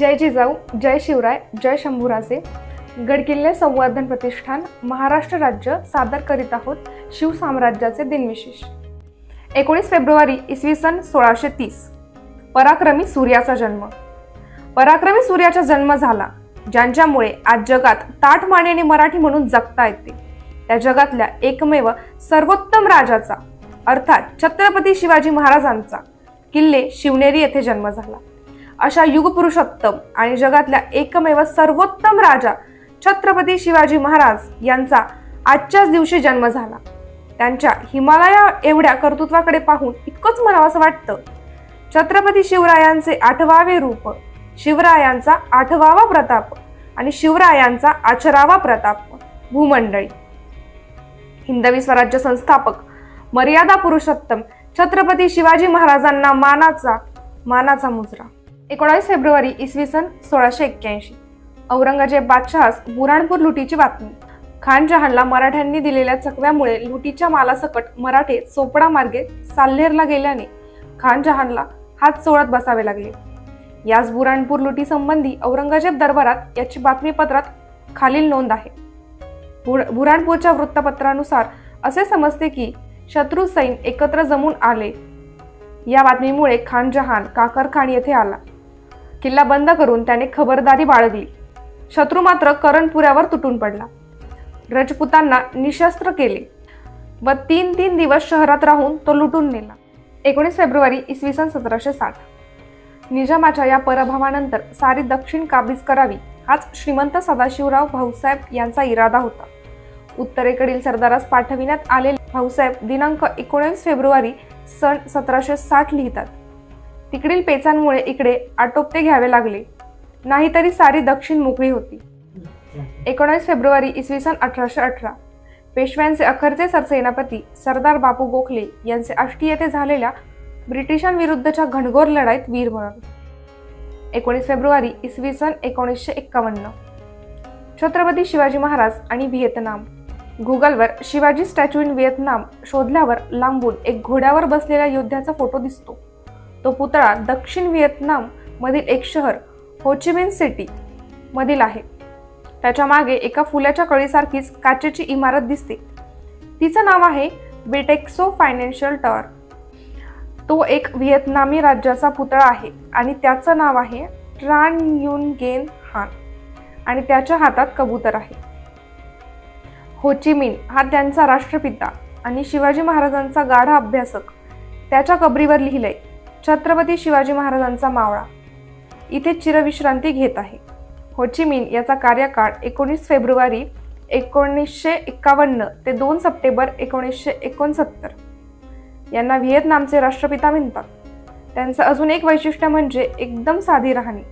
जय जिजाऊ जय शिवराय जय शंभूराजे. गडकिल्ले संवर्धन प्रतिष्ठान महाराष्ट्र राज्य सादर करीत आहोत शिवसाम्राज्याचे दिनविशेष. एकोणीस फेब्रुवारी इसवी सन सोळाशे तीस. पराक्रमी सूर्याचा जन्म. पराक्रमी सूर्याचा जन्म झाला ज्यांच्यामुळे आज जगात ताठ मानेने मराठी म्हणून जगता येते. त्या जगातल्या एकमेव सर्वोत्तम राजाचा अर्थात छत्रपती शिवाजी महाराजांचा किल्ले शिवनेरी येथे जन्म झाला. अशा युगपुरुषोत्तम आणि जगातल्या एकमेव सर्वोत्तम राजा छत्रपती शिवाजी महाराज यांचा आजच्याच दिवशी जन्म झाला. त्यांच्या हिमालया एवढ्या कर्तृत्वाकडे पाहून इतकंच म्हणावंसं वाटतं छत्रपती शिवरायांचे आठवावे रूप शिवरायांचा आठवावा प्रताप आणि शिवरायांचा आचरावा प्रताप भूमंडळी. हिंदवी स्वराज्य संस्थापक मर्यादा पुरुषोत्तम छत्रपती शिवाजी महाराजांना मानाचा मानाचा मुजरा. एकोणावीस फेब्रुवारी इसवी सन सोळाशे एक्क्याऐंशी. औरंगजेब बादशहास बुराणपूर लुटीची बातमी. खान जहानला मराठ्यांनी दिलेल्या चकव्यामुळे लुटीच्या मालासकट मराठे चोपडा मार्गे साल्हेरला गेल्याने खान जहानला हात चोळत बसावे लागले. याच बुराणपूर लुटीसंबंधी औरंगजेब दरबारात याची बातमीपत्रात खालील नोंद आहे. बुराणपूरच्या वृत्तपत्रानुसार असे समजते की शत्रू सैन एकत्र जमून आले. या बातमीमुळे खान जहान काकर खान येथे आला. किल्ला बंद करून त्याने खबरदारी बाळगली. शत्रू मात्र करणपुऱ्यावर तुटून पडला. रजपुतांना निशस्त्र केले व तीन तीन दिवस शहरात राहून तो लुटून नेला. एकोणीस फेब्रुवारी इसवी सन सतराशे साठ. निजामाच्या या पराभवानंतर सारी दक्षिण काबीज करावी हाच श्रीमंत सदाशिवराव भाऊसाहेब यांचा इरादा होता. उत्तरेकडील सरदारास पाठविण्यात आलेले भाऊसाहेब दिनांक एकोणीस फेब्रुवारी सन सतराशे साठ लिहितात. तिकडील पेचांमुळे इकडे आटोपते घ्यावे लागले. नाहीतरी सारी दक्षिण मोकळी होती. एकोणीस फेब्रुवारी इसवी सन अठराशे अठरा. पेशव्यांचे अखरचे सरसेनापती सरदार बापू गोखले यांचे आष्टी येथे झालेल्या ब्रिटिशांविरुद्धच्या घनघोर लढाईत वीर म्हणून. एकोणीस फेब्रुवारी इसवी सन एकोणीसशे एक्कावन्न. छत्रपती शिवाजी महाराज आणि व्हिएतनाम. गुगलवर शिवाजी स्टॅच्यू इन व्हिएतनाम शोधल्यावर लांबून एक घोड्यावर बसलेल्या योद्ध्याचा फोटो दिसतो. तो पुतळा दक्षिण व्हिएतनाम मधील एक शहर होचिमिन सिटी मधील आहे. त्याच्यामागे एका फुलाच्या कळीसारखीच काचेची इमारत दिसते. तिचं नाव आहे बेटेक्सो फायनान्शियल टॉवर. तो एक व्हिएतनामी राज्याचा पुतळा आहे आणि त्याचं नाव आहे ट्रान युन गेन हान आणि त्याच्या हातात कबूतर आहे. होचिमिन हा त्यांचा राष्ट्रपिता आणि शिवाजी महाराजांचा गाढा अभ्यासक. त्याच्या कबरीवर लिहिलंय छत्रपती शिवाजी महाराजांचा मावळा. इथे चिरविश्रांती घेत आहे. होचिमिन याचा कार्यकाळ एकोणीस फेब्रुवारी एकोणीसशे एक्कावन्न ते दोन सप्टेंबर एकोणीसशे एकोणसत्तर. यांना व्हिएतनामचे राष्ट्रपिता म्हणतात. त्यांचं अजून एक वैशिष्ट्य म्हणजे एकदम साधी राहणी.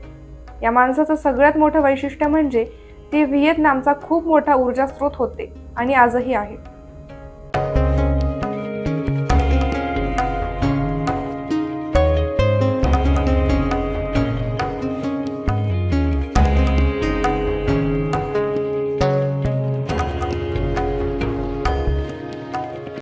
या माणसाचं सगळ्यात मोठं वैशिष्ट्य म्हणजे ते व्हिएतनामचा खूप मोठा ऊर्जा स्रोत होते आणि आजही आहे.